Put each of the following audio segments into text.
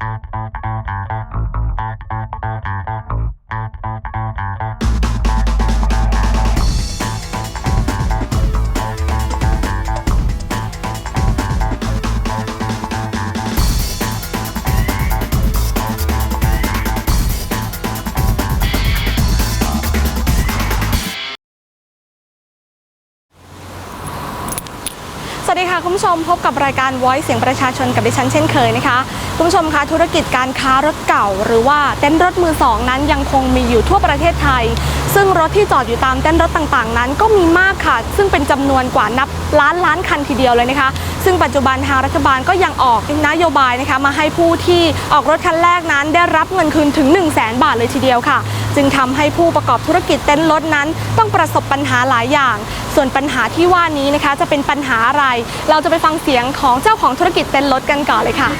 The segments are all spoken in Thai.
สวัสดีค่ะ คุณผู้ชมพบกับรายการ Voice เสียงประชาชนกับดิฉันเช่นเคยนะคะ คุณผู้ชมคะธุรกิจการค้ารถเก่า หรือว่าเต้นท์รถมือสองนั้นยังคงมีอยู่ทั่วประเทศไทย ซึ่งรถที่จอดอยู่ตามเต้นท์รถต่างๆ นั้นก็มีมากค่ะ ซึ่งเป็นจำนวนกว่านับล้านล้านคันทีเดียวเลยนะคะ ซึ่งปัจจุบันทางรัฐบาลก็ยังออกนโยบายนะคะมาให้ผู้ที่ออกรถคันแรกนั้น ได้รับเงินคืนถึง 1 0 0 0 0แบาทเลยทีเดียวค่ะ จึงทำให้ผู้ประกอบธุรกิจเต้นท์รถนั้น ต้องประสบปัญหาหลายอย่าง ส่วนปัญหาที่ว่านี้นะคะจะเป็นปัญหาอะไร เราจะไปฟังเสียงของเจ้าของธุรกิจเต้นท์รถกันก่อนเลยค่ะ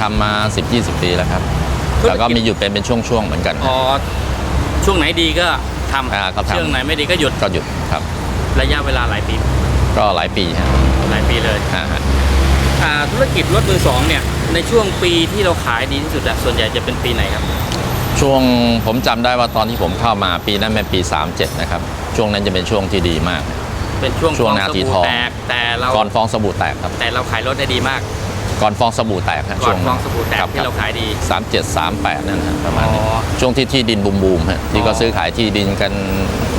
ทำมา 10-20 ปีแล้วครับ ธุรกิจ แล้วก็มีอยู่เป็นเป็นช่วงๆเหมือนกันอ๋อช่วงไหนดีก็ทอ่าก็ำทำ ช่วงไหนไม่ดีก็หยุดก็หยุดครับ ระยะเวลาหลายปีก็หลายปีฮะหลายปีเลยอ่าฮะอ่าธุรกิจรถมือสองเนี่ยในช่วงปีที่เราขายดีที่สุดอะส่วนใหญ่จะเป็นปีไหนครับ ช่วงผมจำได้ว่าตอนที่ผมเข้ามาปีนั้นเป็นปี 37 นะครับ ช่วงนั้นจะเป็นช่วงที่ดีมาก เป็นช่วงช่วงฟอนาสทีบู่ทอง แตกแต่เราก่อนฟองสบู่แตกครับ แต่เราขายรถได้ดีมาก ก่อนฟองสบู่แตกฮะก่ช่อวนงฟองสบู่แตกครับที่เราขายดีสามเจ็ดสามแปดนั่นฮะประมาณนี้อ๋อช่วงที่ที่ดินบูมบูมๆฮะที่ก็อ๋อซื้อขายที่ดินกัน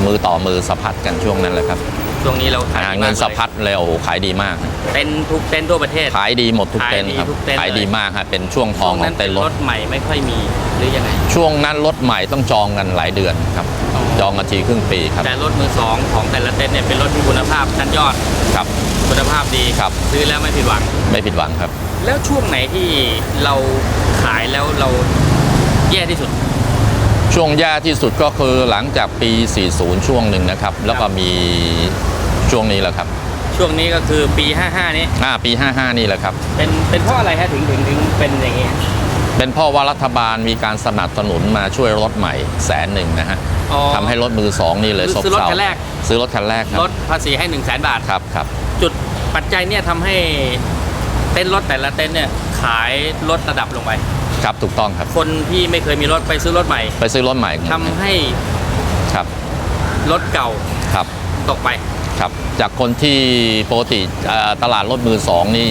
มือต่อมือสะพัดกันช่วงนั้นแหละครับช่วงนี้เราขายหาดีเงิมากนลยสะพัดเลยโอ้โหขายดีมากฮะเต้นทุกเต้นทั่วประเทศ ขายดีหมดทุกเต็นท์ครับขายดีทุกเต็นท์ขายดีเลยมากฮะเป็นช่วงทองช่วของนั้นเต็นท์รรถถใหม่ไม่ค่อยมีหรือยังไงช่วงนั้นรถใหม่ต้องจองกันหลายเดือนครับอ๋อ จองกันทีครึ่งปีครับ แต่รถมือสองของแต่ละเต็นท์เนี่ยเป็นรถที่คุณภาพชั้นยอดครับ คุณภาพดีครับ ซื้อแล้วไม่ผิดหวัง ไม่ผิดหวังครับ แล้วช่วงไหนที่เราขายแล้วเราแย่ที่สุด ช่วงแย่ที่สุดก็คือหลังจากปี 40 ช่วงหนึ่งนะครับ แล้วก็มีช่วงนี้แหละครับช่วงนี้ก็คือปี 55 นี้อ่าปี 55 นี่แหละครับ เป็น เป็นเพราะอะไรฮะถึง ถึง ถึง เป็นอย่างนี้ เป็นเพราะว่ารัฐบาลมีการสนับสนุนมาช่วยรถใหม่แสนหนึ่งนะฮะอ๋อทำให้รถมือสองนี่เลยซบซื้อรถเซาคันแรก ซื้อรถคันแรกครับลดภาษีให้ 1 0 0 0 0แบาท ครับครับ จุดปัจจัยเนี่ยทำให้เต้นรถแต่ละเต้นเนี่ยขายลดระดับลงไป ครับถูกต้องครับ คนที่ไม่เคยมีรถไปซื้อรถใหม่ไปซื้อรถใหม่ทำให้ครับรถเก่าครับ ตกไป ครับจากคนที่ปกติเอ่อตลาดรถมือสองนี่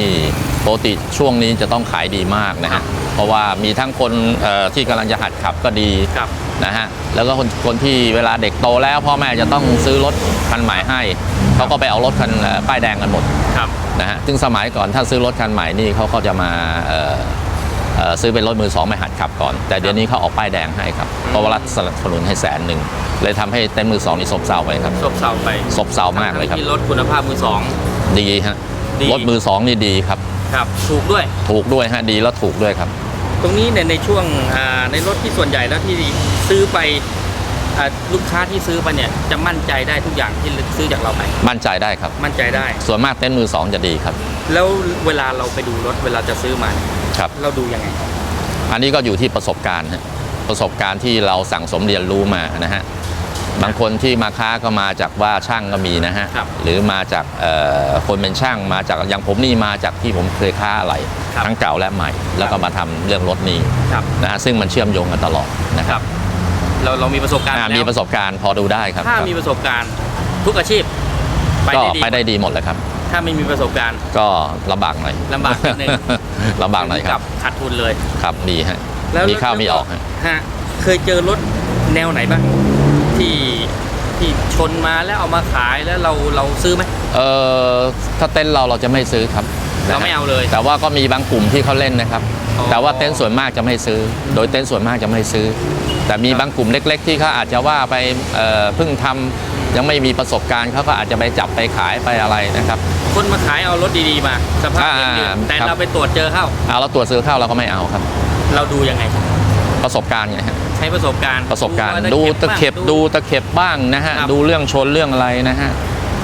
ปกติช่วงนี้จะต้องขายดีมากนะครัฮะบ เพราะว่ามีทั้งคนเอ่อที่กำลังจะหัดขับก็ดีครับนะฮะแล้วก็คนคนที่เวลาเด็กโตแล้วพ่อแม่จะต้องซื้อรถคันใหม่ให้เขาก็ไปเอารถคันเอ่อป้ายแดงกันหมดครับนะฮะซึ่งสมัยก่อนถ้าซื้อรถคันใหม่นี่เขาก็จะมาเอ่อเอ่อซื้อเป็นรถมือสองไปหัดขับก่อน แต่เดี๋ยวนี้เขาออกป้ายแดงให้ครับเพราะว่ารัฐสนับสนุนให้แสนหนึ่งเลยทำให้เต้นท์มือสองนี่ซบเซาไปครับซบเซาไปซบเซามากเลยครับทั้งที่รถคุณภาพมือสองดีฮะดีรถมือสองนี่ดีครับครับ ถูกด้วย ถูกด้วยฮะดีแล้วถูกด้วยครับต รงนี้เนี่ยในช่วงอ่าในรถที่ส่วนใหญ่แล้วที่ซื้อไปอ่าลูกค้าที่ซื้อไปเนี่ยจะมั่นใจได้ทุกอย่างที่ซื้อจากเราไปมั่นใจได้ครับ มั่นใจได้ ส่วนมากเต้นท์มือสองจะดีครับ แล้วเวลาเราไปดูรถเวลาจะซื้อมาเนี่ยครับ เราดูยังไง อันนี้ก็อยู่ที่ประสบการณ์ฮะประสบการณ์ที่เราสั่งสมเรียนรู้มานะฮะ บางคนที่มาค้าก็มาจากว่าช่างก็มีนะฮะ ครับหรือมาจากเอ่อคนเป็นช่างมาจากอย่างผมนี่มาจากที่ผมเคยค้าอะไรครับ ทั้งเก่าและใหม่ แล้วก็มาทำเรื่องรถนี้ครับนะฮะซึ่งมันเชื่อมโยงกันตลอดนะคครัรับบเราเรามีประสบการณ์อ่าแล้วมีประสบการณ์พอดูได้ครับถ้าครับมีประสบการณ์ทุกอาชีพไปก็ได้ดีไปได้ดีหมดเลยครับ ถ้าไม่มีประสบการณ์ ก็ลำบากหน่อยลำบากนิดนึง ลำบากหน่อยครับขาดทุนเลย ครับดีฮะแล้วมีเข้ามีออกฮะ ฮะเคยเจอรถแนวไหนบ้างที่ ที่ชนมาแล้วเอามาขายแล้วเราเราซื้อไหมเออถ้าเต้นเราเราจะไม่ซื้อครับนะฮะเราไม่เอาเลย แต่ว่าก็มีบางกลุ่มที่เขาเล่นนะครับอ๋อแต่ว่าเต็นท์ส่วนมากจะไม่ซื้อ โดยเต็นท์ส่วนมากจะไม่ซื้อ แต่มีบางกลุ่มเล็ก ๆ ที่เขาอาจจะว่าไปเอ่อเพิ่งทำยังไม่มีประสบการณ์เขาก็อาจจะไปจับไปขายไปอะไรนะครับ คนมาขายเอารถดีๆมาสภาพอ่าเดียวแต่ครับเราไปตรวจเจอเข้าเอาเราตรวจซื้อเข้าเราก็ไม่เอาครับ เราดูยังไง ประสบการณ์ไงฮะใช้ประสบการณ์ประสบการณ์ว่าดูตะเข็บบ้างดูตะเข็บบ้างนะฮะครับดูเรื่องชนเรื่องอะไรนะฮะ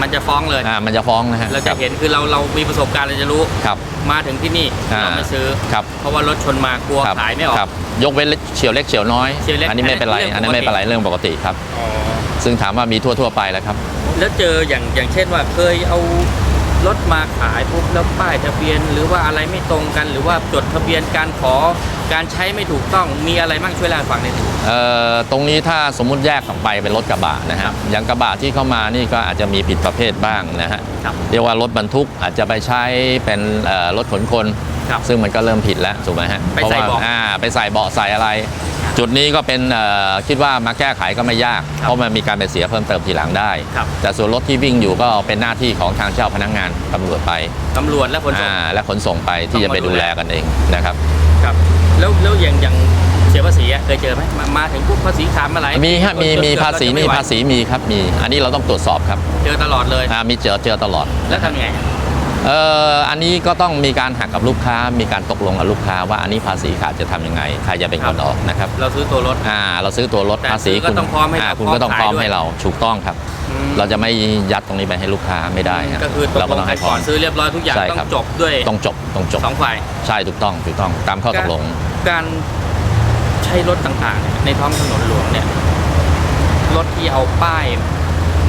มันจะฟ้องเลยอ่ามันจะฟ้องนะฮะเราจะเห็นคือเราเรามีประสบการณ์เราจะรู้ครับมาถึงที่นี่อ่าเราไม่ซื้อครับเพราะว่ารถชนมากลัวครับขายไม่ออกครับยกเว้นเฉียวเล็กเฉียวน้อยเฉียวเล็กอันนี้ไม่เป็นไรอัอันนนี้นี้เรื่องปกติไม่เป็นไรเรื่องปกติครับอ๋อซึ่งถามว่ามีทั่วๆไปแล้วครับ แล้วเจออย่างอย่างเช่นว่าเคยเอารถมาขายปุ๊บแล้วป้ายทะเบียน หรือว่าอะไรไม่ตรงกัน หรือว่าจดทะเบียนการขอ การใช้ไม่ถูกต้องมีอะไรบ้างช่วยเล่าให้ฟังหน่อยสิเอ่อตรงนี้ถ้าสมมุติแยกออกไปเป็นรถกระบะนะฮะอย่างกระบะที่เข้ามานี่ก็อาจจะมีผิดประเภทบ้างนะฮะครับ เรียกว่ารถบรรทุกอาจจะไปใช้เป็นเอ่อรถขนคน ครับซึ่งมันก็เริ่มผิดแล้วถูกไหมฮะไปใส่พรเบาะว่อ่าไปใส่เบาะใส่อะไร จุดนี้ก็เป็นเอ่อคิดว่ามาแก้ไขก็ไม่ยากครับเพราะมันมีการไปเสียเพิ่มเติมทีหลังได้ ครับ แต่ส่วนรถที่วิ่งอยู่ก็เป็นหน้าที่ของทางเจ้าพนักงานตำรวจไปตำรวจและขนส่ง อ่าและขนส่งไปที่จะไปต้องมาดูดูแลแลกันเองนะครับ ครับ แล้วแล้วอย่างอย่างเสียภาษีอะเคยเจอไหมมามาถึงปุ๊บภาษีขาดมาหลายมีฮะมีมีจนเกือบภาษีเรจะมีไไหวภาษีมีครับมี อันนี้เราต้องตรวจสอบครับเจอตลอดเลยอ่ามีเจอเจอตลอดแล้วทำยังไงเอ่ออันนี้ก็ต้องมีการหักกับลูกค้า มีการตกลงกับลูกค้าว่าอันนี้ภาษีขาดจะทำยังไงใครจะเป็นคนออกนะครับเราซื้อตัวรถอ่าเราซื้อตัวรถแต่ภาษีซื้อก็คุณต้องพร้อมให้าเราคุณก็ต้องพพร้ร้ออมมขายด้วยให้เราถูกต้องครับอืมเราจะไม่ยัดตรงนี้ไปให้ลูกค้าไม่ได้ฮะก็คือตกเราลก็งต้องกัให้นพร้ก่ออนมซื้อเรียบร้อยทุกอย่างใช่ต้อครับงจบด้วยต้องจบต้องจบสองฝ่ายใช่ถูกต้องถูกต้องตามข้อตกลง การใช้รถต่างๆ ในท้องถนนหลวงเนี่ย รถที่เอาป้าย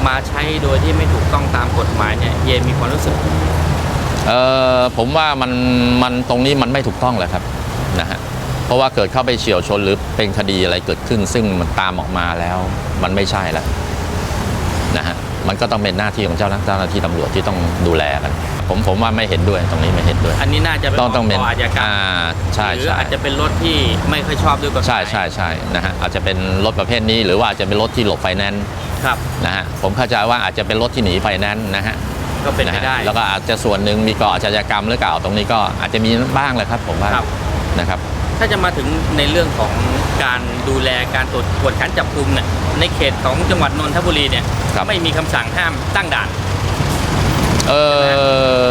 มาใช้โดยที่ไม่ถูกต้องตามกฎหมายเนี่ยเยมีความรู้สึกเออผมว่ามันมันตรงนี้มันไม่ถูกต้องเลยครับนะฮะเพราะว่าเกิดเข้าไปเฉียวชนหรือเป็นคดีอะไรเกิดขึ้น ซึ่งมันตามออกมาแล้ว มันไม่ใช่แล้วนะฮะ มันก็ต้องเป็นหน้าที่ของเจ้าหน้าเจ้าหน้าที่ตำรวจที่ต้องดูแลกัน ผมผมว่าไม่เห็นด้วยตรงนี้ไม่เห็นด้วย อันนี้น่าจะเป็นต้องต้องเป็นขอาชญากรรมอ่าใช่หรือใช่อาจจะเป็นรถที่ไม่ค่อยชอบด้วยกฎหมายใช่ใช่ใช่นะฮะอาจจะเป็นรถประเภทนี้หรือว่าอาจจะเป็นรถที่หลบไฟแนนซ์ครับนะฮะผมเข้าใจว่าอาจจะเป็นรถที่หนีไฟแนนซ์นะฮะก็เป็นนะไปฮะได้แล้วก็อาจจะส่วนหนึ่งมีก่ออาชญากรรมหรือเปล่าตรงนี้ก็อาจจะมีบ้างแหละครับผมว่าครับนะครับ ถ้าจะมาถึงในเรื่องของ การดูแลการตรวจตรวจขันจับกลุ่มเนี่ยในเขตของจังหวัดนนทบุรีเนี่ยครับ ไม่มีคำสั่งห้ามตั้งด่าน เอ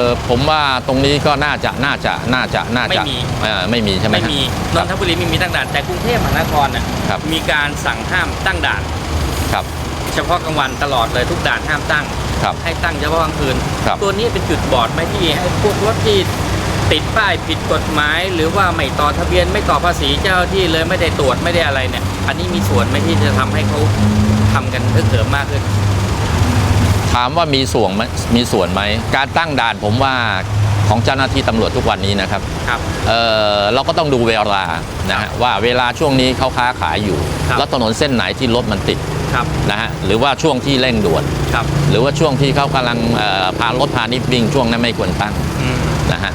อผมว่าตรงนี้ก็น่าจะน่าจะน่าจะน่าจะไม่มี เอ่อไม่มีใช่ไหมไม่ฮะ มีคนรับนทบุรีไม่มีตั้งด่านแต่กรุงเทพมหานครน่ะครับ มีการสั่งห้ามตั้งด่าน ครับเฉพาะกลางวันตลอดเลยทุกด่านห้ามตั้ง ครับ ให้ตั้งเฉพาะกลางคืน ครับตัวนี้เป็นจุดบอดไหมที่ให้พวกรถที่ ติดป้ายผิดกฎหมาย หรือว่าไม่ต่อทะเบียนไม่ต่อภาษีเจ้าหน้าที่เลยไม่ได้ตรวจไม่ได้อะไรเนี่ย อันนี้มีส่วนไหมที่จะทำให้เขาทำกันเพิ่มเติมมากขึ้น ถามว่ามีส่วนไหมมีส่วนไหมการตั้งด่านผมว่าของเจ้าหน้าที่ตำรวจทุกวันนี้นะครับครับเออเราก็ต้องดูเวลานะฮะว่าเวลาช่วงนี้เขาค้าขายอยู่ครับแล้วถนนเส้นไหนที่รถมันติดครับนะฮะหรือว่าช่วงที่เร่งด่วนครับหรือว่าช่วงที่เขากำลังเอ่อพารถพาณิชย์วิ่งช่วงนั้นไม่ควรตั้งอืมนะฮะ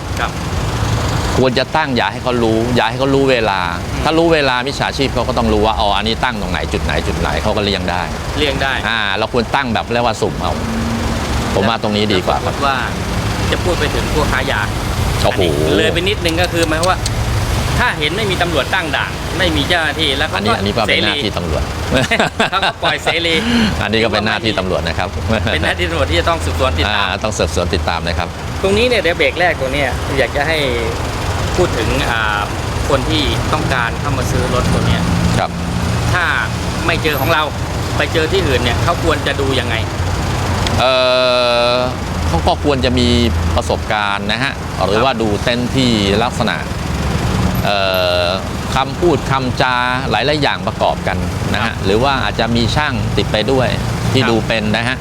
ครับควรจะตั้งอย่าให้เขารู้ อย่าให้เขารู้เวลา ถ้ารู้เวลามิจฉาชีพเขาก็ต้องรู้ว่าอ๋ออันนี้ตั้งตรงไหนจุดไหนจุดไหนเขาก็เลี่ยงได้เลี่ยงได้อ่าเราควรตั้งแบบเรียกว่าสุ่มเอาผมว่าตรงนี้ดีกว่าครับสมมติว่า จะพูดไปถึงพวกค้ายาโอ้โหนนี้เลยไปนิดนึงก็คือหมายความว่า ถ้าเห็นไม่มีตำรวจตั้งด่านไม่มีเจ้าหน้าที่แล้วอัเขานนี้อันนี้ก็เป็นหน้าที่ตำรวจเขาก็ปล่อยเสรีอันนี้ก็เป็นหน้าที่ตำรวจนะครับเป็นหน้าที่ตำรวจที่จะต้องสืบสวนติดอ่าตามต้องสืบสวนติดตามนะครับ ตรงนี้เนี่ยเดี๋ยวเบรกแรกตรงเนี้ยอยากจะให้ พูดถึงอ่าคนที่ต้องการเข้ามาซื้อรถตัวเนี้ยครับถ้าไม่เจอของเราไปเจอที่อื่นเนี่ยเขาควรจะดูยังไงเอ่อเขาก็ควรจะมีประสบการณ์นะฮะหรือว่าดูเต้นที่ลักษณะเอ่อคำพูดคำจาหลายๆอย่างประกอบกันนะฮะหรือว่าอาจจะมีช่างติดไปด้วยที่ครับดูเป็นนะฮะ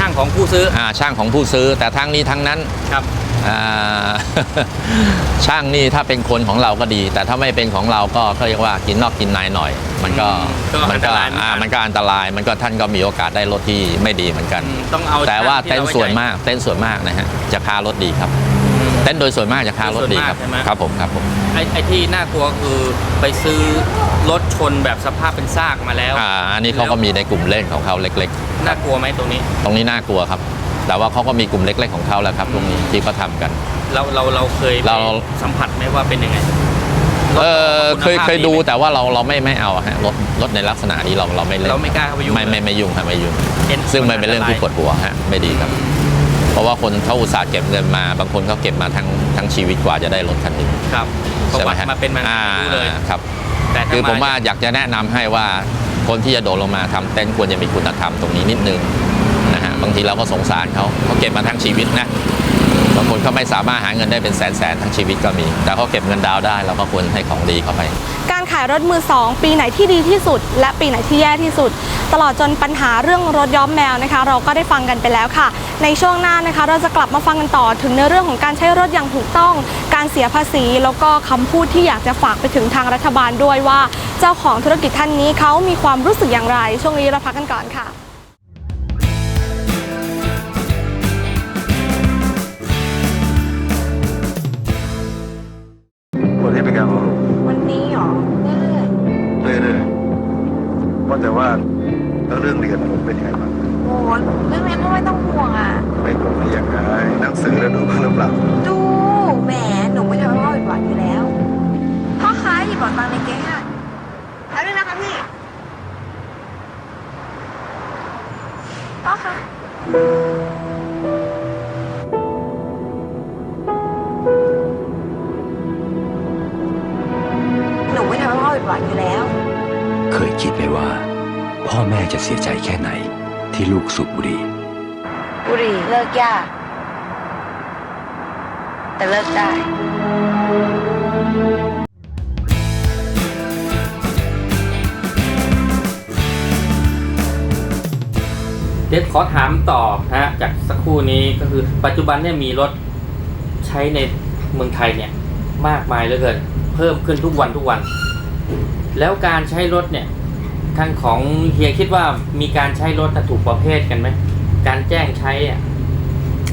ช่างของผู้ซื้ออ่าช่างของผู้ซื้อ แต่ทั้งนี้ทั้งนั้นครับอ่า ช่างนี่ถ้าเป็นคนของเราก็ดี แต่ถ้าไม่เป็นของเราก็เขาเรียกว่ากินนอกกินในหน่อย มันก็ก็มัอันตก็รายเหมือนกัน อ่ามันก็อันตรายมันก็ท่านก็มีโอกาสได้รถที่ไม่ดีเหมือนกัน อืมต้องเอาแต่ว่าช่งที่เต้นรไใจส่วนมากเต้นส่วนมากนะฮะจะคารถดีครับอืม เต้นโดยส่วนมากจะคารถดีครับ ส่วนมากใช่ไหม ครับผมครับผม ไอ้ไอ้ที่น่ากลัวคือไปซื้อรถชนแบบสภาพเป็นซากมาแล้ว อ่าอันนี้เขาก็มีในกลุ่มเล่นของเขาเล็ก น่ากลัวไหมตรงนี้ ๆ ตรงนี้น่ากลัวครับ แต่ว่าเขาก็มีกลุ่มเล็ก ๆ ของเขาแล้วครับ ตรงนี้ที่เขาทำกัน เราเราเราเคยเรา ไปสัมผัสไหมว่าเป็นยังไงเออเคยณภาพเคยดูไหม แต่ว่าเราเราไม่ไม่เอาฮะรถรถในลักษณะนี้เราเราไม่เล่นเราไม่กล้าเข้าไปยุ่งไม่ไม่ไม่ยุ่งครับไม่ยุ่ง เห็นซึ่งมันเป็นเรื่องที่ปวดหัวฮะไม่ดีครับ เพราะว่าคนเขาอุตส่าห์เก็บเงินมา บางคนเขาเก็บมาทั้งทั้งชีวิตกว่าจะได้รถคันหนึ่งครับประใช่ไหวัมติฮะมาเป็นมันอ่ารู้เลยครับ แต่ถ้คือผมว่าอยากจะแนะนำให้ว่าคนที่จะโดดลงมาทำเต็นท์ควรจะมีคุณธรรมตรงนี้นิดนึงนะฮะ บางทีเราก็สงสารเขาเขาเก็บมาทั้งชีวิตนะบางคนเขาไม่สามารถหาเงินได้เป็นแสนแสนทั้งชีวิตก็มี แต่เขาเก็บเงินดาวได้เราก็ควรให้ของดีเข้าไป การขายรถมือสองปีไหนที่ดีที่สุด และปีไหนที่แย่ที่สุด ตลอดจนปัญหาเรื่องรถย้อมแมวนะคะ เราก็ได้ฟังกันไปแล้วค่ะ ในช่วงหน้านะคะ เราจะกลับมาฟังกันต่อถึงในเรื่องของการใช้รถอย่างถูกต้อง การเสียภาษี แล้วก็คำพูดที่อยากจะฝากไปถึงทางรัฐบาลด้วยว่า เจ้าของธุรกิจท่านนี้เขามีความรู้สึกอย่างไร ช่วงนี้เราพักกันก่อนค่ะ วันที่เป็นการของลูกวันนี้เหรอเรื่อยเรื่อยๆว่าแต่ว่าแล้วเรื่องเรียนลูกเป็นยังไงบ้างๆโอ้ยเรื่องนี้ก็ไม่ต้องห่วงอะ ไม่รู้ไม่อยากได้หนังสือแล้วดูบ้างหรือเปล่าดูแหมหนูไม่ทำให้พ่อผิดหวังอยู่แล้วพ่อค้าหยิบบอกตังค์ในเก๊งอะแล้วด้วยนะคะพี่พ่อคะ คยคิดไหมว่า พ่อแม่จะเสียใจแค่ไหนที่ลูกสูบบุหรี่บุหรี่เลิกยาก แต่เลิกได้เดี๋ยวขอถามต่อนะฮะจากสักครู่นี้ก็คือปัจจุบันเนี่ยมีรถใช้ในเมืองไทยเนี่ย มากมายเหลือเกิน เพิ่มขึ้นทุกวันทุกวัน แล้วการใช้รถเนี่ย ทางของเฮียคิดว่ามีการใช้รถน่ะถูกประเภทกันไหมการแจ้งใช้อะ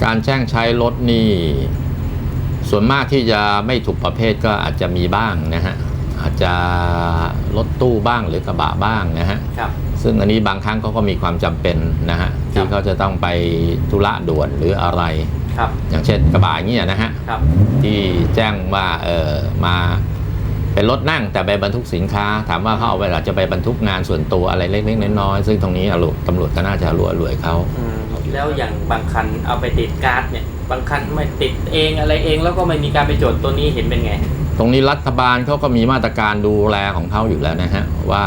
การแจ้งใช้รถนี่ ส่วนมากที่จะไม่ถูกประเภทก็อาจจะมีบ้างนะฮะอาจจะรถตู้บ้างหรือกระบะบ้างนะฮะครับซึ่งอันนี้บางครั้งเขาก็มีความจำเป็นนะฮะที่เขาจะต้องไปธุระด่วนหรืออะไรครับอย่างเช่นกระบะอย่างเงี้ยนะฮะครับที่แจ้งว่าเออมา เป็นรถนั่งแต่ไปบรรทุกสินค้า ถามว่าเขาเอาเวลาจะไปบรรทุกงานส่วนตัวอะไรเล็กๆน้อยๆซึ่งตรงนี้อะลูกตำรวจก็น่าจะรวยรวยเขาอืมแล้วอย่างบางคันเอาไปติดการ์ดเนี่ยบางคันไม่ติดเองอะไรเองแล้วก็ไม่มีการไปจดตัวนี้เห็นเป็นไง ตรงนี้รัฐบาลเขาก็มีมาตรการดูแลของเขาอยู่แล้วนะฮะว่า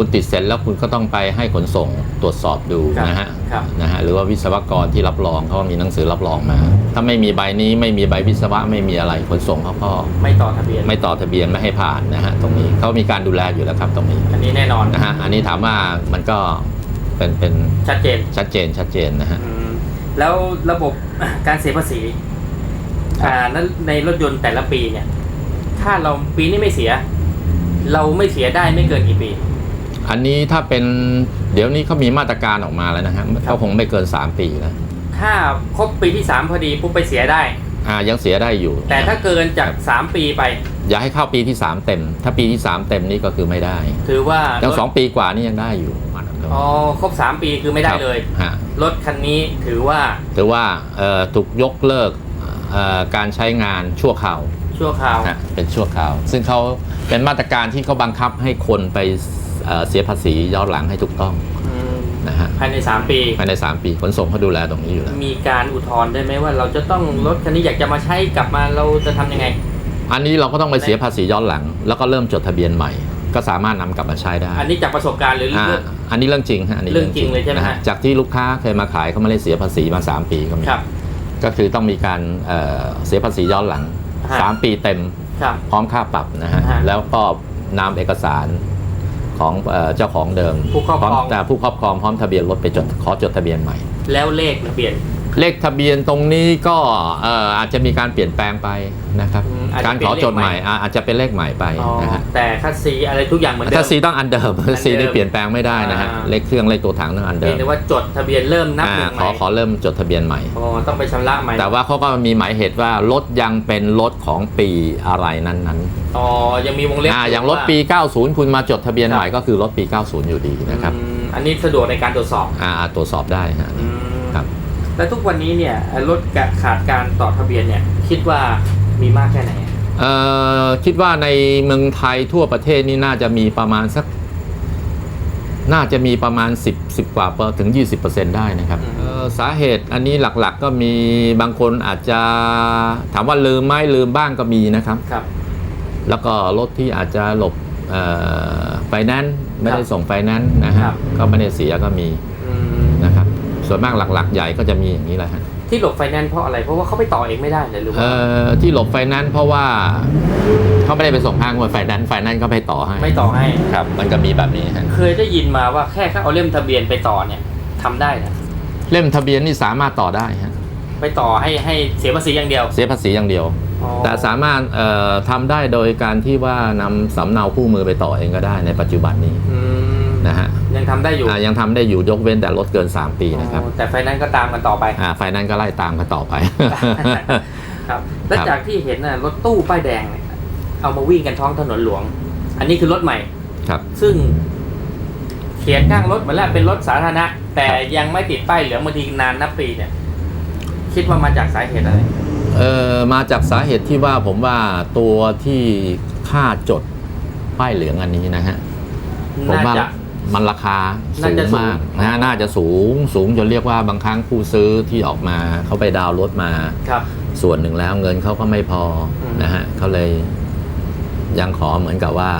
คุณติดเสร็จแล้วคุณก็ต้องไปให้ขนส่งตรวจสอบดูครับนะฮะครับนะฮะหรือว่าวิศวกรที่รับรองเขาก็มีหนังสือรับรองมา ถ้าไม่มีใบนี้ไม่มีใบวิศวะไม่มีอะไรขนส่งเขาก็ไม่ต่อทะเบียนไม่ต่อทะเบียนไม่ให้ผ่านนะฮะตรงนี้เขามีการดูแลอยู่แล้วครับตรงนี้ อันนี้แน่นอนนะฮะอันนี้ถามว่ามันก็เป็นเป็นชัดเจนชัดเจนชัดเจนนะฮะอืมแล้วระบบการเสียภาษีครับอ่านั้นในรถยนต์แต่ละปีเนี่ย ถ้าเราปีนี้ไม่เสีย เราไม่เสียได้ไม่เกินกี่ปี อันนี้ถ้าเป็นเดี๋ยวนี้เขามีมาตรการออกมาแล้วนะฮะครับก็คงไม่เกิน 3 ปีนะถ้าครบปีที่สามพอดีปุ๊บไปเสียได้ อ่ายังเสียได้อยู่ แต่ถ้าเกินจากสามปีไป อย่าให้เข้าปีที่ 3 เต็ม ถ้าปีที่ 3 เต็มนี่ก็คือไม่ได้ ถือว่ายังรถสองปีกว่านี่ยังได้อยู่อ๋อครบสามปีคือไม่ได้เลยฮะรถคันนี้ถือว่า ถือว่าเอ่อถูกยกเลิกเอ่อการใช้งานชั่วคราวชั่วคราวฮะเป็นชั่วคราว ซึ่งเขาเป็นมาตรการที่เขาบังคับให้คนไป เอ่อเสียภาษีย้อนหลังให้ถูกต้องอืมนะฮะภายในสามปีภายใน 3 ปีขนส่งเขาดูแลตรงนี้อยู่แล้วมีการอุทธรณ์ได้ไหมว่าเราจะต้องรถคันนี้อยากจะมาใช้กลับมาเราจะทำยังไง อันนี้เราก็ต้องไปเสียภาษีย้อนหลัง แล้วก็เริ่มจดทะเบียนใหม่ ก็สามารถนำกลับมาใช้ได้ อันนี้จากประสบการณ์หรืออ่าเรื่องอันนี้เรื่องจริงฮะอันนี้เรื่องจริงเลยใช่ไหมนะฮะจากที่ลูกค้าเคยมาขายเขาไม่ได้เสียภาษีมา 3 ปีก็มีครับก็คือต้องมีการเอ่อเสียภาษีย้อนหลังฮะ3ปีเต็มครับพร้อมค่าปรับนะฮะฮะแล้วก็นำเอกสาร ของเอ่อเจ้าของเดิมผู้ครอบครองพมแต่ผู้ครอบครองพร้อมทะเบียนรถไปจดขอจดทะเบียนใหม่ แล้วเลขเปลี่ยน เลขทะเบียนตรงนี้ก็เอ่ออาจจะมีการเปลี่ยนแปลงไปนะครับ อืมอาจจะการขอจดใหม่อะอาจจะเป็นเลขใหม่ไปอ๋อนะฮะแต่คัสซีอะไรทุกอย่างเหมือนเดิถ้ามซีต้องอันเดิมอันเดิมซีนี่เปลี่ยนแปลงไม่ได้นะฮะอ่า เลขเครื่องเลขตัวถังต้องอันเดิเพียมงแต่ว่าจดทะเบียนเริ่มนับหนึ่งอ่าใหขอม่ขอเริ่มจดทะเบียนใหม่ อ๋อต้องไปชำระใหม่แต่ว่าเขาก็มีหมายเหตุว่ารถยังเป็นรถของปีอะไรนั้นอ๋อยังมีวงๆเล็บอ่าอย่างรถปี 90 คุณมาจดทะเบียนใหม่ก็คือรถปี 90 อยู่ดีนะครับอืมอันนี้สะดวกในการตรวจสอบอ่าตรวจสอบได้ฮะ อืมครับ แล้วทุกวันนี้เนี่ยรถขาดการต่อทะเบียนเนี่ยคิดว่ามีมากแค่ไหนเอ่อคิดว่าในเมืองไทยทั่วประเทศนี่น่าจะมีประมาณสัก น่าจะมีประมาณ 10 10กว่าเปอร์ถึง 20%ได้นะครับอืมเอ่อสาเหตุอันนี้หลักๆก็มีบางคนอาจจะถามว่าลืมไหมลืมบ้างก็มีนะครับครับ แล้วก็รถที่อาจจะหลบไฟแนนซ์ไม่ได้ครับส่งไฟแนนซ์นะฮะครับก็ไม่ได้เสียก็มีอืมนะครับ ส่วนมากหลักๆ ใหญ่ก็จะมีอย่างนี้แหละฮะที่หลบไฟแนนซ์เพราะอะไร เพราะว่าเขาไปต่อเองไม่ได้เลยหรือว่าเอ่อที่หลบไฟแนนซ์เพราะว่าเขาไม่ได้ไปส่งห้างว่าไฟแนนซ์ไฟแนนซ์ก็ไปต่อให้ไม่ต่อให้ ครับ มันก็มีแบบนี้ฮะเคยได้ยินมาว่าแค่เขาเอาเล่มทะเบียนไปต่อเนี่ยทำได้นะเล่มทะเบียนนี่สามารถต่อได้ฮะไปต่อให้ให้เสียภาษีอย่างเดียว เสียภาษีอย่างเดียว อ๋อแต่สามารถเอ่อทำได้โดยการที่ว่านำสำเนาคู่มือไปต่อเองก็ได้ในปัจจุบันนี้ อืมนะฮะ ยังทำได้อยู่อ่ายังทำได้อยู่ยกเว้นแต่ลดเกิน 3 ปีนะครับอ๋อแต่ไฟแนนซ์ก็ตามกันต่อไป อ่าไฟนั้นก็ไล่ตามกันต่อไป ครับและครับ จากที่เห็นน่ะรถตู้ป้ายแดงเนี่ยเอามาวิ่งกันท้องถนนหลวง อันนี้คือรถใหม่ ครับ ซึ่งเขียนข้างรถเหมือนแล้วเป็นรถสาธารณะ แต่ยังไม่ติดป้ายเหลืองบางทีนานนับปีเนี่ย คิดว่ามาจากสาเหตุอะไร เอ่อมาจากสาเหตุที่ว่าผมว่าตัวที่ค่าจดป้ายเหลืองอันนี้นะฮะ ผมน่าว่าจะ มันราคาน่าสูจะงสูงมากนะฮะน่าจะสูงสูงจนเรียกว่าบางครั้งผู้ซื้อที่ออกมาเขาไปดาวน์รถมาครับ ส่วนหนึ่งแล้วเงินเขาก็ไม่พออมนะฮะเขาเลยยังขอเหมือนกับว่า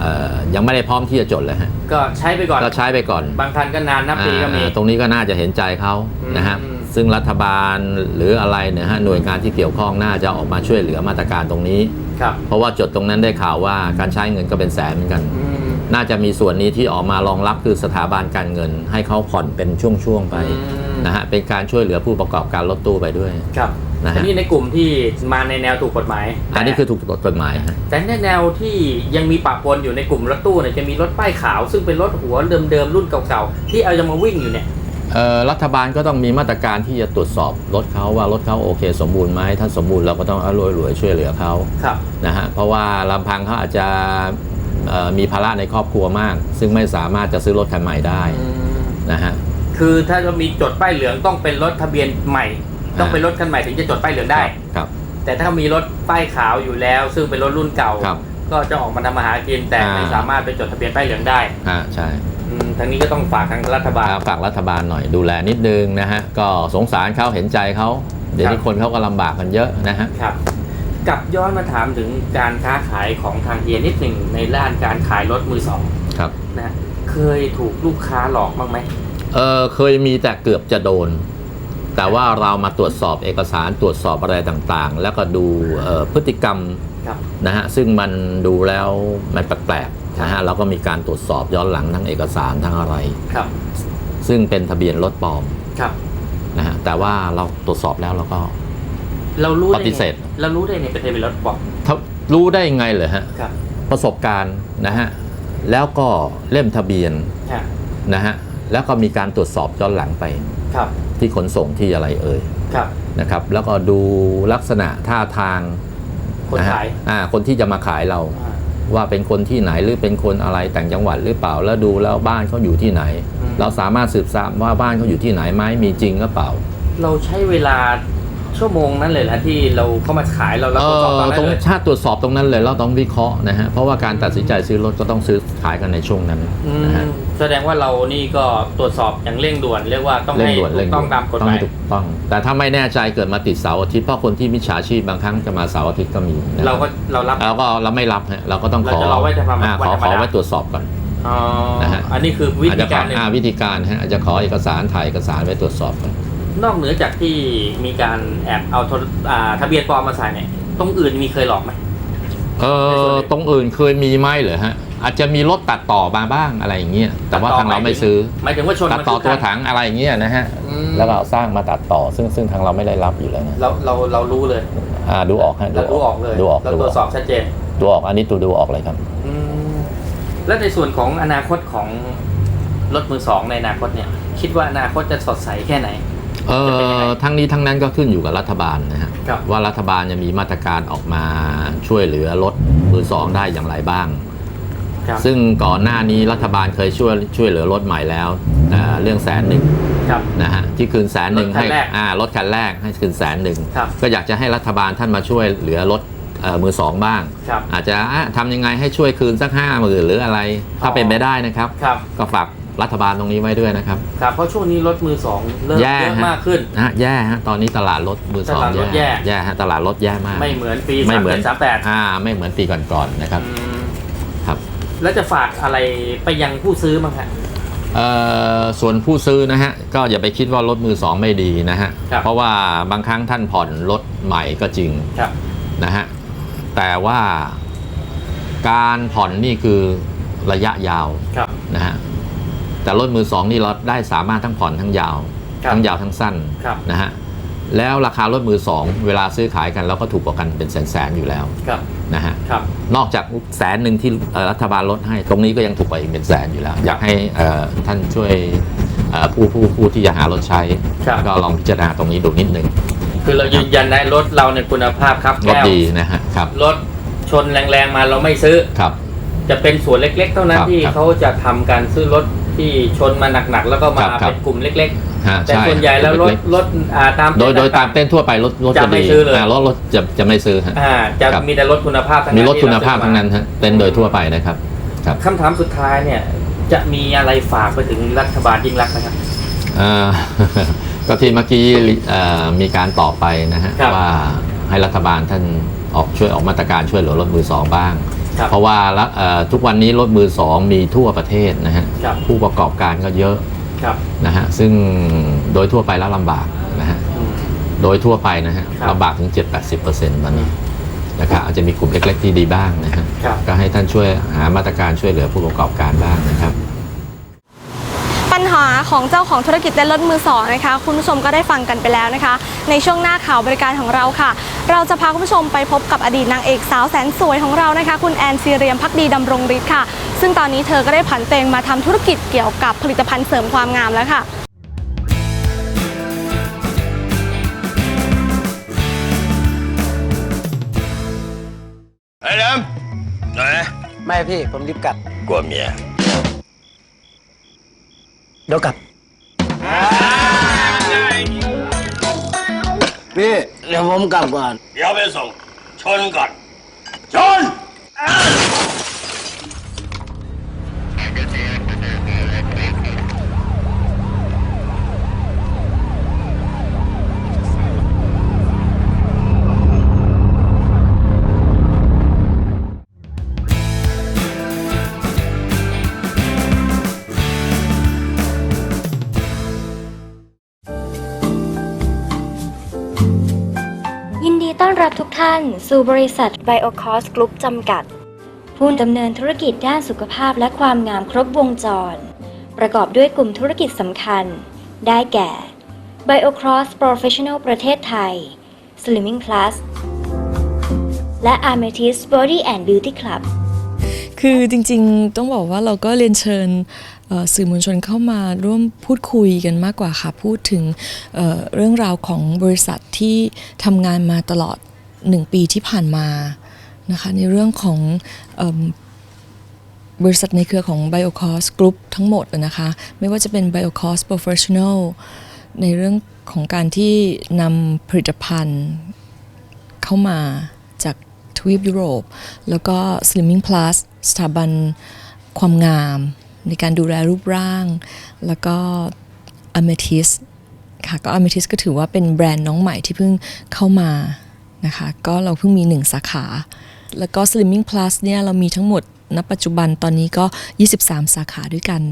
เอ่อยังไม่ได้พร้อมที่จะจดเลยฮะก็ใช้ไปก่อนก็ใช้ไปก่อน บางคันก็นานนับปีก็มีอ่าตรงนี้ก็น่าจะเห็นใจเขานะฮะอืมซึ่งรัฐบาลหรืออะไรเนี่ยฮะหน่วยงานที่เกี่ยวข้องน่าจะออกมาช่วยเหลือมาตรการตรงนี้ครับเพราะว่าจดตรงนั้นได้ข่าวว่าการใช้เงินก็เป็นแสนเหมือนกันอืม น่าจะมีส่วนนี้ที่ออกมารองรับคือสถาบันการเงิน ให้เขาผ่อนเป็นช่วงๆไปอืมนะฮะเป็นการช่วยเหลือผู้ประกอบการรถตู้ไปด้วยครับนะฮะอันนี้ในกลุ่มที่มาในแนวถูกกฎหมายอันนี้คือถูกกฎหมายฮะแต่ในแนวที่ยังมีปะปนอยู่ในกลุ่มรถตู้เนี่ยจะมีรถป้ายขาว ซึ่งเป็นรถหัวเดิมๆรุ่นเก่าๆที่เอาจะมาวิ่งอยู่เนี่ยเอ่อรัฐบาลก็ต้องมีมาตรการที่จะตรวจสอบรถเขาว่ารถเขาโอเค สมบูรณ์ไหมถ้าสมบูรณ์เราก็ต้องเอารวยรวยช่วยเหลือเขาครับนะฮะเพราะว่าลำพังเขาอาจจะเอ่อ มีภาระในครอบครัวมาก ซึ่งไม่สามารถจะซื้อรถคันใหม่ได้นะฮะคือถ้าจะมีจดป้ายเหลืองต้องเป็นรถทะเบียนใหม่ ต้องเป็นรถคันใหม่ถึงจะจดป้ายเหลืองได้ครับ แต่ถ้ามีรถป้ายขาวอยู่แล้ว ซึ่งเป็นรถรุ่นเก่าครับก็จะออกมาทำมาหากินแต่อ่าไม่สามารถไปจดทะเบียนป้ายเหลืองได้ฮะใช่อืมทางนี้ก็ต้องฝากทางรัฐบาลฝากรัฐบาลหน่อยดูแลนิดนึงนะฮะก็สงสารเขาเห็นใจเขาเดี๋ยวนี้ครับคนเขาก็ลำบากกันเยอะนะฮะครับ กลับย้อนมาถามถึงการค้าขายของทางเฮียนิดหนึ่งในด้านการขายรถมือสองครับนะฮะเคยถูกลูกค้าหลอกบ้างไหมเออเคยมีแต่เกือบจะโดน แต่ว่าเรามาตรวจสอบเอกสารตรวจสอบอะไรต่างๆ แล้วก็ดูเอ่อพฤติกรรมครับนะฮะซึ่งมันดูแล้วมันแปลกๆนะฮะเราก็มีการตรวจสอบย้อนหลังทั้งเอกสารทั้งอะไรครับ ซึ่งเป็นทะเบียนรถปลอมครับนะฮะแต่ว่าเราตรวจสอบแล้วเราก็ เรารู้ได้ปฏิเสธไงเรารู้ได้ไงเป็นทะเบียนรถบอกถ้ารู้ได้ไงเหรอฮะ ครับประสบการณ์นะฮะ แล้วก็เล่มทะเบียนฮะนะฮะ แล้วก็มีการตรวจสอบย้อนหลังไปครับที่ขนส่งที่อะไรเอ่ยครับนะครับ แล้วก็ดูลักษณะท่าทางคนนะฮะขายอ่าคนที่จะมาขายเรา อ่าว่าเป็นคนที่ไหนหรือเป็นคนอะไรแต่างจังหวัดหรือเปล่าแล้วดูแล้วบ้านเขาอยู่ที่ไหน อืมเราสามารถสืบทราบว่าบ้านเขาอยู่ที่ไหนไหมมีจริงหรือเปล่า เราใช้เวลา ชั่วโมงนั้นเลยนะที่เราเข้ามาขายเราเราเอตรวจสอบตอนอนั้ตรนงเลยชาติตรวจสอบตรงนั้นเลยเราต้องวิเคราะห์นะฮะเพราะว่าการตัดสินใจซื้อรถก็ต้องซื้อขายกันในช่วงนั้นอืมนะฮะแสดงว่าเรานี่ก็ตรวจสอบอย่างเร่งด่วนเรียกว่าต้องเร่งให้ด่วนถูเร่งกด่ต้วองนตามกฎต้อหงมายให้ถูกต้อง แต่ถ้าไม่แน่ใจเกิดมาติดเสาร์อาทิตย์เพราะคนที่มิจฉาชีพบางครั้งจะมาเสาร์อาทิตย์ก็มีนะคบเราก็เรารับเราก็เราไม่รับฮะเราก็ต้องขอเราจะรอไว้จะทำอ่าวันขอธรรมขอดาไว้ตรวจสอบก่อนอ๋อนะฮะอันนี้คือวิอาจธีจะขกาอรหนึ่งอ่าวิธีการฮะอาจจะขอเอกสารถ่ายเอกสารไว้ตรวจสอบก่อน นอกเหนือจากที่มีการแอบเอาโทรอ่าทะเบียนปลอมมาใส่เนี่ยตรงอื่นมีเคยหลอกไหม เอในส่วนออื่นตรงอื่นเคยมีไหมเหรอฮะ อาจจะมีรถตัดต่อมาบ้างอะไรอย่างเงี้ยแต่ว่าทางเราไม่ซื้อ หมายถึงว่าชนตัดมันต่อทุกตัวคันถังอะไรอย่างเงี้ยนะฮะอืมแล้วก็เอาสร้างมาตัดต่อ ซึ่งซึ่งทางเราไม่ได้รับอยู่แล้วนะเราเราเรารู้เลยอ่าดูออกฮะเรารู้ออกเลยดูออกเราดูตรอวจสออบกชัดเจนดูออกอันนี้ตัวดูออกเลยครับ อืมแล้วในส่วนของอนาคตของรถมือสองในอนาคตเนี่ย คิดว่าอนาคตจะสดใสแค่ไหน เอจะเป็นยังไงอทั้งนี้ทั้งนั้นก็ขึ้นอยู่กับรัฐบาลนะฮะครับ ว่ารัฐบาลจะมีมาตรการออกมาช่วยเหลือรถมือสองได้อย่างไรบ้าง ครับซึ่งก่อนหน้านี้รัฐบาลเคยช่วยช่วยเหลือรถใหม่แล้วเอ่อเรื่องแสนหนึ่งครับ นะฮะที่คืนแสนหนึ่งรถคันให้แรกอ่ารถคันแรกให้คืนแสนหนึ่งครับก็อยากจะให้รัฐบาลท่านมาช่วยเหลือรถเอ่อมือสองบ้าง ครับอาจจะอะทำยังไงให้ช่วยคืนสักห้าหมื่นหรืออะไร ถ้าเป็นไปได้นะครับ ครับ ก็ฝาก รัฐบาลตรงนี้ไว้ด้วยนะครับ ครับเพราะช่วงนี้รถมือสองเริ่มแย่เยอะฮะ มากขึ้น นะฮะแย่ฮะตอนนี้ตลาดรถมือสองตลาดรถแย่ แย่ฮะตลาดรถแย่มาก ไม่เหมือนปีไม่สามเหมือนเจ็ดสามแปดอ่าไม่เหมือนปีก่อนๆนะครับ ครับ แล้วจะฝากอะไรไปยังผู้ซื้อบ้างฮะ เอ่อส่วนผู้ซื้อนะฮะก็อย่าไปคิดว่ารถมือสองไม่ดีนะฮะครับ เพราะว่าบางครั้งท่านผ่อนรถใหม่ก็จริงครับ นะฮะแต่ว่าการผ่อนนี่คือระยะยาวครับ นะฮะ แต่รถมือสองนี่เราได้สามารถทั้งผ่อนทั้งยาวครับทั้งยาวทั้งสั้นครับนะฮะแล้วราคารถมือสองเวลาซื้อขายกันเราก็ถูกกว่ากันเป็นแสนๆอยู่แล้วครับนะฮะครับนอกจากแสนหนึ่งที่เอ่อรัฐบาลลดให้ ตรงนี้ก็ยังถูกกว่าอีกเป็นแสนอยู่แล้ว อยากให้เอ่อท่านช่วยเอ่อผู้ผู้ผู้ที่จะหารถใช้ครับก็ลองพิจารณาตรงนี้ดูนิดหนึ่งคือเรายืนยันได้รถเราในคุณภาพครับรถแก้วดีนะฮะครับรถชนแรงๆมาเราไม่ซื้อครับ จะเป็นส่วนเล็ก ๆ เท่านั้นครับที่ครับเขาจะทำการซื้อรถ ที่ชนมาหนักๆ แล้วก็มาครับครับเป็นกลุ่มเล็กฮะๆ แต่ช่ส่วนใหญ่แล้วรถเล็กรถอ่าตามๆโดยโดยตามเต้นทั่วไปรถรถจะจะไม่ดีซื้อเลยารถรถจะจะไม่ซื้อฮะ อ่าจะครับ มีแต่รถคุณภาพทั้งมีนั้นรถที่คุณภาพเซื้อมทั้งนั้นฮะเต้นโดยทั่วไปนะครับครับ คำถามสุดท้ายเนี่ย จะมีอะไรฝากไปถึงรัฐบาลยิ่งรักษณ์นะครับเอ่อก็ที่เมื่อกี้เอ่อมีการตอบไปนะฮะครับว่าให้รัฐบาลท่านออกช่วยออกมาตรการช่วยเหลือรถมือสองบ้าง ครับเพราะว่าละเอ่อทุกวันนี้รถมือสองมีทั่วประเทศนะฮะครับ ผู้ประกอบการก็เยอะครับนะฮะซึ่งโดยทั่วไปแล้วลำบากนะฮะอืม โดยทั่วไปนะฮะครับ ลำบากถึง 7-80%ตอนนี้นะครับอาจจะมีกลุ่มเล็ก ๆ ที่ดีบ้างนะฮะ ครับ ก็ให้ท่านช่วยหามาตรการช่วยเหลือผู้ประกอบการบ้างนะครับปัญหาของเจ้าของธุรกิจเต้นรถมือสองนะคะ คุณผู้ชมก็ได้ฟังกันไปแล้วนะคะ ในช่วงหน้าข่าวบริการของเราค่ะ เราจะพาคุณผู้ชมไปพบกับอดีตนางเอกสาวแสนสวยของเรานะคะ คุณแอนซีเรียมพักดีดำรงฤทธิ์ค่ะ ซึ่งตอนนี้เธอก็ได้ผันตัวเองมาทำธุรกิจเกี่ยวกับผลิตภัณฑ์เสริมความงามแล้วค่ะไอ้ดำไหนไม่พี่ผมรีบกลับกลัวเมีย เดี๋ยวกลับ พี่เดี๋ยวผมกลับก่อน เดี๋ยวไปส่ง ชนก่อน ชน ท่าน สู่บริษัท BioCost Group จำกัด ผู้ดำเนินธุรกิจด้านสุขภาพและความงามครบวงจร ประกอบด้วยกลุ่มธุรกิจสำคัญ ได้แก่ BioCross Professional ประเทศไทย Slimming Plus และ Amethyst Body and Beauty Club คือจริงๆ ต้องบอกว่าเราก็เรียนเชิญสื่อมวลชนเข้ามาร่วมพูดคุยกันมากกว่าค่ะ พูดถึงเเรื่องราวของบริษัทที่ทำงานมาตลอด 1ปีที่ผ่านมานะคะในเรื่องของเอิ่มบริษัทในเครือของ BioCost Group ทั้งหมดนะคะไม่ว่าจะเป็น BioCost Professional ในเรื่องของการที่นำผลิตภัณฑ์เข้ามาจากทวีปยุโรป แล้วก็ Slimming Plus สถาบันความงาม ในการดูแลรูปร่าง แล้วก็ Amethyst ค่ะก็ Amethyst ก็ถือว่าเป็นแบรนด์น้องใหม่ที่เพิ่งเข้ามา นะคะก็เราเพิ่งมีหนึ่งสาขา แล้วก็ Slimming Plus เนี่ยเรามีทั้งหมดณปัจจุบันตอนนี้ก็ 23 สาขาด้วยกัน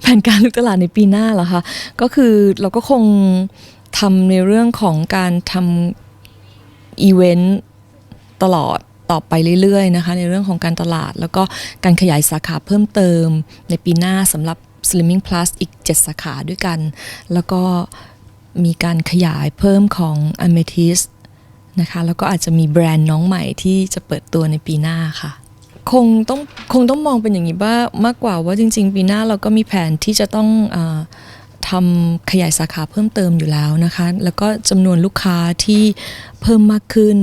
แผนการลุกตลาดในปีหน้าเหรอคะก็คือเราก็คงทำในเรื่องของการทำอีเวนต์ตลอดต่อไปเรื่อยๆนะคะ ในเรื่องของการตลาด แล้วก็การขยายสาขาเพิ่มเติมในปีหน้าสำหรับ Slimming Plus อีก 7 สาขาด้วยกัน แล้วก็มีการขยายเพิ่มของ Amethyst นะคะ แล้วก็อาจจะมีแบรนด์น้องใหม่ที่จะเปิดตัวในปีหน้าค่ะ คงต้องคงต้องมองเป็นอย่างนี้ว่ามากกว่าว่าจริง ๆ ปีหน้าเราก็มีแผนที่จะต้องอทำขยายสาขาเพิ่มเติมอยู่แล้วนะคะ แล้วก็จำนวนลูกค้าที่เพิ่มมากขึ้น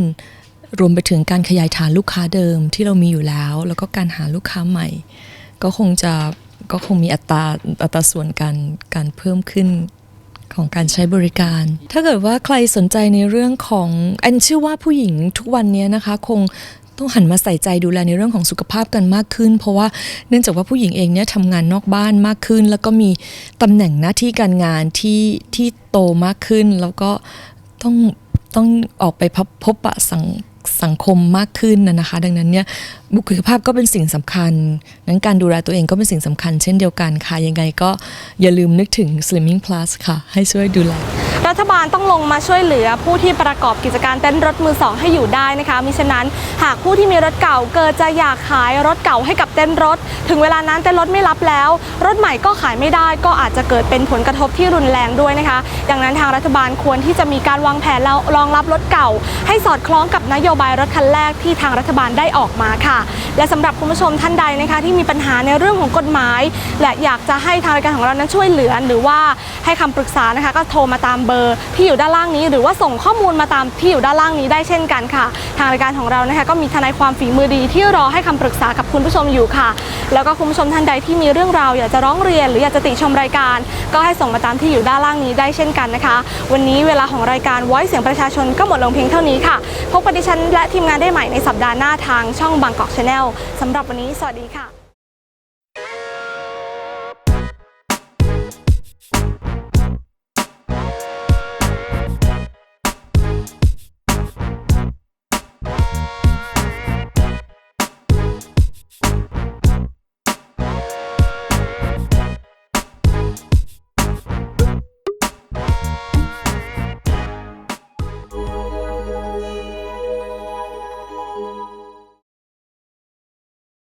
รวมไปถึงการขยายฐานลูกค้าเดิมที่เรามีอยู่แล้ว แล้วก็การหาลูกค้าใหม่ ก็คงจะ ก็คงมีอัตราอัตราส่วนการการเพิ่มขึ้นของการใช้บริการ ถ้าเกิดว่าใครสนใจในเรื่องของอันเชื่อว่าผู้หญิงทุกวันนี้นะคะคงต้องหันมาใส่ใจดูแลในเรื่องของสุขภาพกันมากขึ้น เพราะว่าเนื่องจากว่าผู้หญิงเองเนี่ยทำงานนอกบ้านมากขึ้น แล้วก็มีตำแหน่งหน้าที่การงานที่ที่โตมากขึ้น แล้วก็ต้องต้องออกไปพบพบปะสัง สังคมมากขึ้นนะนะคะ ดังนั้นเนี่ยบุคลิกภาพก็เป็นสิ่งสำคัญนั้นการดูแลตัวเองก็เป็นสิ่งสำคัญเช่นเดียวกันค่ะ ยังไงก็อย่าลืมนึกถึง Slimming Plus ค่ะ ให้ช่วยดูแล รัฐบาลต้องลงมาช่วยเหลือผู้ที่ประกอบกิจการเต้นรถมือสองให้อยู่ได้นะคะมิฉะนั้นหากผู้ที่มีรถเก่าเกิดจะอยากขายรถเก่าให้กับเต้นรถ ถึงเวลานั้นเต้นรถไม่รับแล้ว รถใหม่ก็ขายไม่ได้ ก็อาจจะเกิดเป็นผลกระทบที่รุนแรงด้วยนะคะ ดังนั้นทางรัฐบาลควรที่จะมีการวางแผนแล้วรองรับรถเก่า ให้สอดคล้องกับนโยบายรถคันแรกที่ทางรัฐบาลได้ออกมาค่ะ และสำหรับคุณผู้ชมท่านใดนะคะ ที่มีปัญหาในเรื่องของกฎหมาย และอยากจะให้ทางรายการของเรานั้นช่วยเหลือหรือว่าให้คำปรึกษานะคะ ก็โทรมาตามเบอร์ที่อยู่ด้านล่างนี้ หรือว่าส่งข้อมูลมาตามที่อยู่ด้านล่างนี้ได้เช่นกันค่ะ ทางรายการของเรานะคะก็มีทนายความฝีมือดีที่รอให้คำปรึกษากับคุณผู้ชมอยู่ค่ะ แล้วก็คุณผู้ชมท่านใดที่มีเรื่องราวอยากจะร้องเรียน หรืออยากจะติชมรายการ ก็ให้ส่งมาตามที่อยู่ด้านล่างนี้ได้เช่นกันนะคะ วันนี้เวลาของรายการ Voice เสียงประชาชนก็หมดลงเพียงเท่านี้ค่ะพบกับดิฉันและทีมงานได้ใหม่ในสัปดาห์หน้าทางช่องบางกอกชาแนลสำหรับวันนี้สวัสดีค่ะ